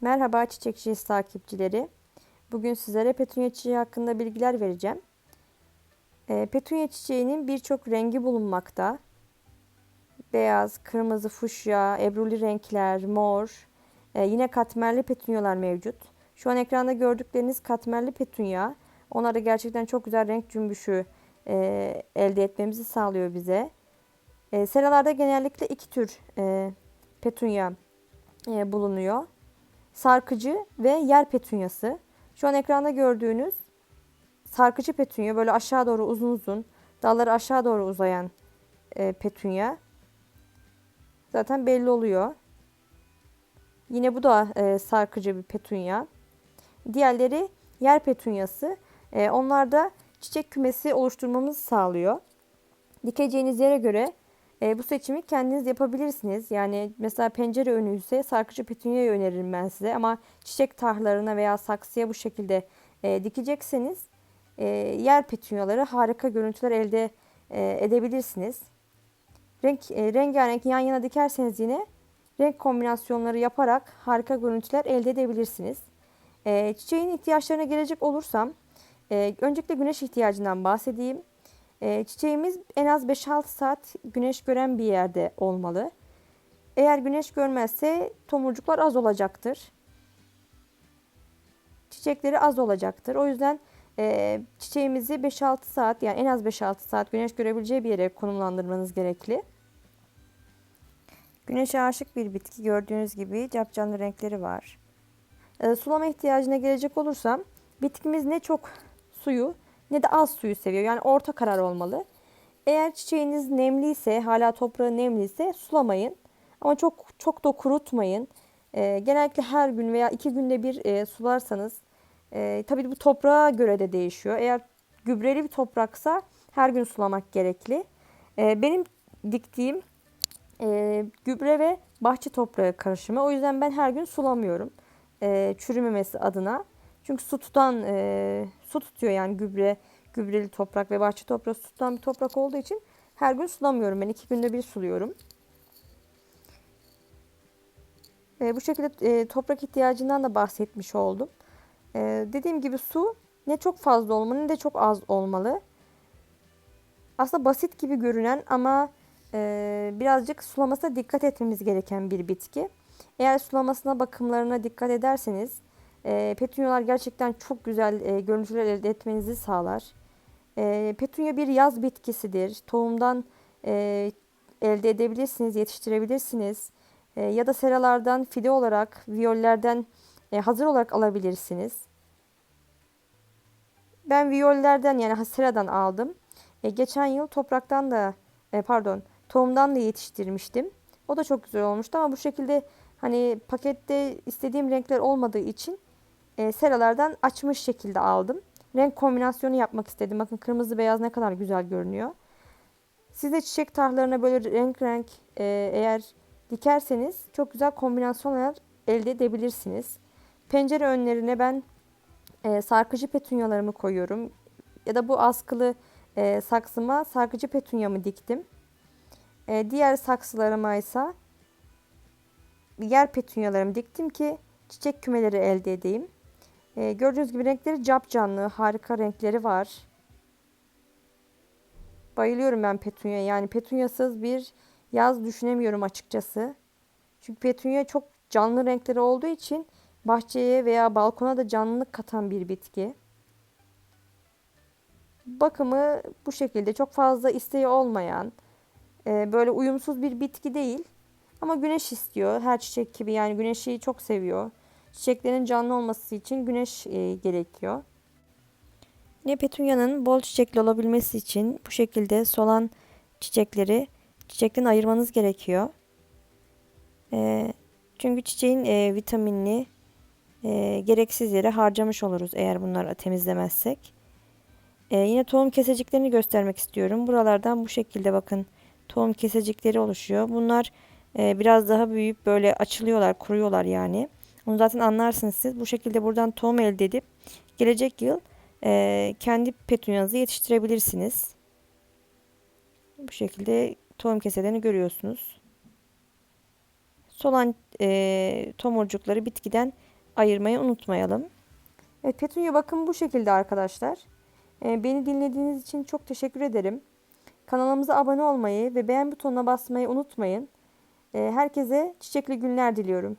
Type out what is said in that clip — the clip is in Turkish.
Merhaba çiçekçiyiz takipçileri. Bugün sizlere petunya çiçeği hakkında bilgiler vereceğim. E, petunya çiçeğinin birçok rengi bulunmakta. Beyaz, kırmızı, fuşya, ebruli renkler, mor, e, yine katmerli petunyalar mevcut. Şu an ekranda gördükleriniz katmerli petunya. Onlar da gerçekten çok güzel renk cümbüşü e, elde etmemizi sağlıyor bize. E, seralarda genellikle iki tür e, petunya e, bulunuyor sarkıcı ve yer petunyası. Şu an ekranda gördüğünüz sarkıcı petunya böyle aşağı doğru uzun uzun dalları aşağı doğru uzayan e, petunya. Zaten belli oluyor. Yine bu da e, sarkıcı bir petunya. Diğerleri yer petunyası. E, onlar da çiçek kümesi oluşturmamızı sağlıyor. Dikeceğiniz yere göre e, bu seçimi kendiniz yapabilirsiniz. Yani mesela pencere önü ise sarkıcı petunyayı öneririm ben size. Ama çiçek tarhlarına veya saksıya bu şekilde e, dikecekseniz e, yer petunyaları harika görüntüler elde e, edebilirsiniz. Renk, e, rengarenk yan yana dikerseniz yine renk kombinasyonları yaparak harika görüntüler elde edebilirsiniz. E, çiçeğin ihtiyaçlarına gelecek olursam e, öncelikle güneş ihtiyacından bahsedeyim. E, çiçeğimiz en az 5-6 saat güneş gören bir yerde olmalı. Eğer güneş görmezse tomurcuklar az olacaktır. Çiçekleri az olacaktır. O yüzden e, çiçeğimizi 5-6 saat yani en az 5-6 saat güneş görebileceği bir yere konumlandırmanız gerekli. Güneşe aşık bir bitki gördüğünüz gibi capcanlı renkleri var. E, sulama ihtiyacına gelecek olursam bitkimiz ne çok suyu ne de az suyu seviyor. Yani orta karar olmalı. Eğer çiçeğiniz nemliyse, hala toprağı nemliyse sulamayın. Ama çok çok da kurutmayın. E, genellikle her gün veya iki günde bir e, sularsanız, e, tabii bu toprağa göre de değişiyor. Eğer gübreli bir topraksa her gün sulamak gerekli. E, benim diktiğim e, gübre ve bahçe toprağı karışımı. O yüzden ben her gün sulamıyorum. E, çürümemesi adına. Çünkü su tutan, e, su tutuyor yani gübre, gübreli toprak ve bahçe toprağı su tutan bir toprak olduğu için her gün sulamıyorum. Ben iki günde bir suluyorum. E, bu şekilde e, toprak ihtiyacından da bahsetmiş oldum. E, dediğim gibi su ne çok fazla olmalı ne de çok az olmalı. Aslında basit gibi görünen ama e, birazcık sulamasına dikkat etmemiz gereken bir bitki. Eğer sulamasına bakımlarına dikkat ederseniz e, petunyalar gerçekten çok güzel e, görüntüler elde etmenizi sağlar. E, petunya bir yaz bitkisidir. Tohumdan e, elde edebilirsiniz, yetiştirebilirsiniz. E, ya da seralardan fide olarak, viyollerden e, hazır olarak alabilirsiniz. Ben viyollerden yani seradan aldım. E, geçen yıl topraktan da e, pardon tohumdan da yetiştirmiştim. O da çok güzel olmuştu ama bu şekilde hani pakette istediğim renkler olmadığı için e, seralardan açmış şekilde aldım. Renk kombinasyonu yapmak istedim. Bakın kırmızı beyaz ne kadar güzel görünüyor. Siz de çiçek tarhlarına böyle renk renk e, eğer dikerseniz çok güzel kombinasyonlar elde edebilirsiniz. Pencere önlerine ben e, sarkıcı petunyalarımı koyuyorum. Ya da bu askılı e, saksıma sarkıcı petunyamı diktim. E, diğer saksılarıma ise yer petunyalarımı diktim ki çiçek kümeleri elde edeyim. E, gördüğünüz gibi renkleri cap canlı, harika renkleri var. Bayılıyorum ben petunya. Yani petunyasız bir yaz düşünemiyorum açıkçası. Çünkü petunya çok canlı renkleri olduğu için bahçeye veya balkona da canlılık katan bir bitki. Bakımı bu şekilde çok fazla isteği olmayan, e, böyle uyumsuz bir bitki değil. Ama güneş istiyor. Her çiçek gibi yani güneşi çok seviyor. Çiçeklerin canlı olması için güneş e, gerekiyor. Yine petunyanın bol çiçekli olabilmesi için bu şekilde solan çiçekleri çiçekten ayırmanız gerekiyor. E, çünkü çiçeğin e, vitaminini e, gereksiz yere harcamış oluruz eğer bunları temizlemezsek. E, yine tohum keseciklerini göstermek istiyorum. Buralardan bu şekilde bakın tohum kesecikleri oluşuyor. Bunlar e, biraz daha büyüyüp böyle açılıyorlar, kuruyorlar yani. Onu zaten anlarsınız siz. Bu şekilde buradan tohum elde edip gelecek yıl e, kendi petunyanızı yetiştirebilirsiniz. Bu şekilde tohum keselerini görüyorsunuz. Solan e, tomurcukları bitkiden ayırmayı unutmayalım. Evet petunya bakın bu şekilde arkadaşlar. E, beni dinlediğiniz için çok teşekkür ederim. Kanalımıza abone olmayı ve beğen butonuna basmayı unutmayın. E, herkese çiçekli günler diliyorum.